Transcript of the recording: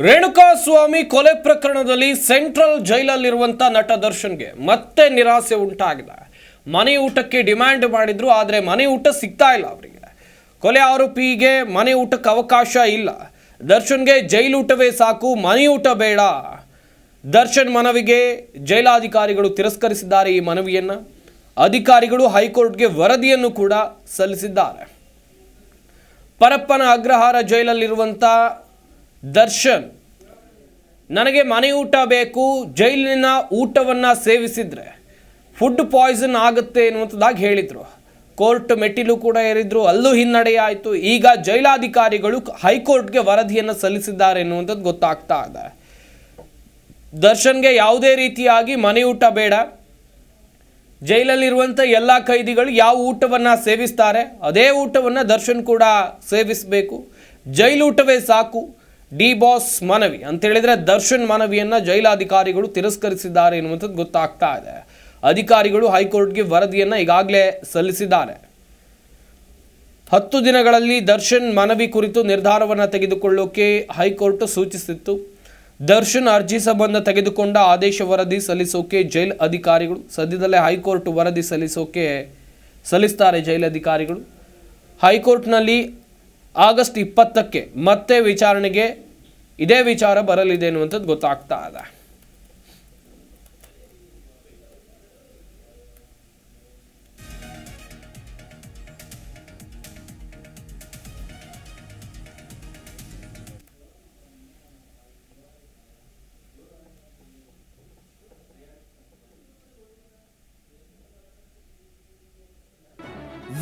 ರೇಣುಕಾ ಸ್ವಾಮಿ ಕೊಲೆ ಪ್ರಕರಣದಲ್ಲಿ ಸೆಂಟ್ರಲ್ ಜೈಲಲ್ಲಿರುವಂಥ ನಟ ದರ್ಶನ್ಗೆ ಮತ್ತೆ ನಿರಾಸೆ ಉಂಟಾಗಿದೆ. ಮನೆ ಊಟಕ್ಕೆ ಡಿಮ್ಯಾಂಡ್ ಮಾಡಿದ್ರು, ಆದರೆ ಮನೆ ಊಟ ಸಿಗ್ತಾ ಇಲ್ಲ ಅವರಿಗೆ. ಕೊಲೆ ಆರೋಪಿಗೆ ಮನೆ ಊಟಕ್ಕೆ ಅವಕಾಶ ಇಲ್ಲ. ದರ್ಶನ್ಗೆ ಜೈಲೂಟವೇ ಸಾಕು, ಮನೆ ಊಟ ಬೇಡ. ದರ್ಶನ್ ಮನವಿಗೆ ಜೈಲಾಧಿಕಾರಿಗಳು ತಿರಸ್ಕರಿಸಿದ್ದಾರೆ ಈ ಮನವಿಯನ್ನು. ಅಧಿಕಾರಿಗಳು ಹೈಕೋರ್ಟ್ಗೆ ವರದಿಯನ್ನು ಕೂಡ ಸಲ್ಲಿಸಿದ್ದಾರೆ. ಪರಪ್ಪನ ಅಗ್ರಹಾರ ಜೈಲಲ್ಲಿರುವಂಥ ದರ್ಶನ್, ನನಗೆ ಮನೆ ಊಟ ಬೇಕು, ಜೈಲಿನ ಊಟವನ್ನು ಸೇವಿಸಿದರೆ ಫುಡ್ ಪಾಯ್ಸನ್ ಆಗುತ್ತೆ ಎನ್ನುವಂಥದ್ದಾಗಿ ಹೇಳಿದರು. ಕೋರ್ಟ್ ಮೆಟ್ಟಿಲು ಕೂಡ ಏರಿದ್ರು ಅಲ್ಲೂ ಹಿನ್ನಡೆಯಾಯಿತು. ಈಗ ಜೈಲಾಧಿಕಾರಿಗಳು ಹೈಕೋರ್ಟ್ಗೆ ವರದಿಯನ್ನು ಸಲ್ಲಿಸಿದ್ದಾರೆ ಎನ್ನುವಂಥದ್ದು ಗೊತ್ತಾಗ್ತಾ ಇದೆ. ದರ್ಶನ್ಗೆ ಯಾವುದೇ ರೀತಿಯಾಗಿ ಮನೆ ಊಟ ಬೇಡ. ಜೈಲಲ್ಲಿರುವಂಥ ಎಲ್ಲ ಕೈದಿಗಳು ಯಾವ ಊಟವನ್ನು ಸೇವಿಸ್ತಾರೆ, ಅದೇ ಊಟವನ್ನು ದರ್ಶನ್ ಕೂಡ ಸೇವಿಸಬೇಕು. ಜೈಲೂಟವೇ ಸಾಕು. ಡಿ ಬಾಸ್ ಮನವಿ ಅಂತೇಳಿದರೆ ದರ್ಶನ್ ಮನವಿಯನ್ನು ಜೈಲಾಧಿಕಾರಿಗಳು ತಿರಸ್ಕರಿಸಿದ್ದಾರೆ ಎನ್ನುವಂಥದ್ದು ಗೊತ್ತಾಗ್ತಾ ಇದೆ. ಅಧಿಕಾರಿಗಳು ಹೈಕೋರ್ಟ್ಗೆ ವರದಿಯನ್ನು ಈಗಾಗಲೇ ಸಲ್ಲಿಸಿದ್ದಾರೆ. ಹತ್ತು ದಿನಗಳಲ್ಲಿ ದರ್ಶನ್ ಮನವಿ ಕುರಿತು ನಿರ್ಧಾರವನ್ನು ತೆಗೆದುಕೊಳ್ಳೋಕೆ ಹೈಕೋರ್ಟ್ ಸೂಚಿಸಿತ್ತು. ದರ್ಶನ್ ಅರ್ಜಿ ಸಂಬಂಧ ತೆಗೆದುಕೊಂಡ ಆದೇಶ ವರದಿ ಸಲ್ಲಿಸೋಕೆ ಜೈಲ್ ಅಧಿಕಾರಿಗಳು, ಸದ್ಯದಲ್ಲೇ ಹೈಕೋರ್ಟ್ ವರದಿ ಸಲ್ಲಿಸೋಕೆ ಸಲ್ಲಿಸ್ತಾರೆ ಜೈಲ್ ಅಧಿಕಾರಿಗಳು. ಹೈಕೋರ್ಟ್ನಲ್ಲಿ ಆಗಸ್ಟ್ ಇಪ್ಪತ್ತಕ್ಕೆ ಮತ್ತೆ ವಿಚಾರಣೆಗೆ ಇದೇ ವಿಚಾರ ಬರಲಿದೆ ಅನ್ನುವಂಥದ್ದು ಗೊತ್ತಾಗ್ತಾ ಇದೆ.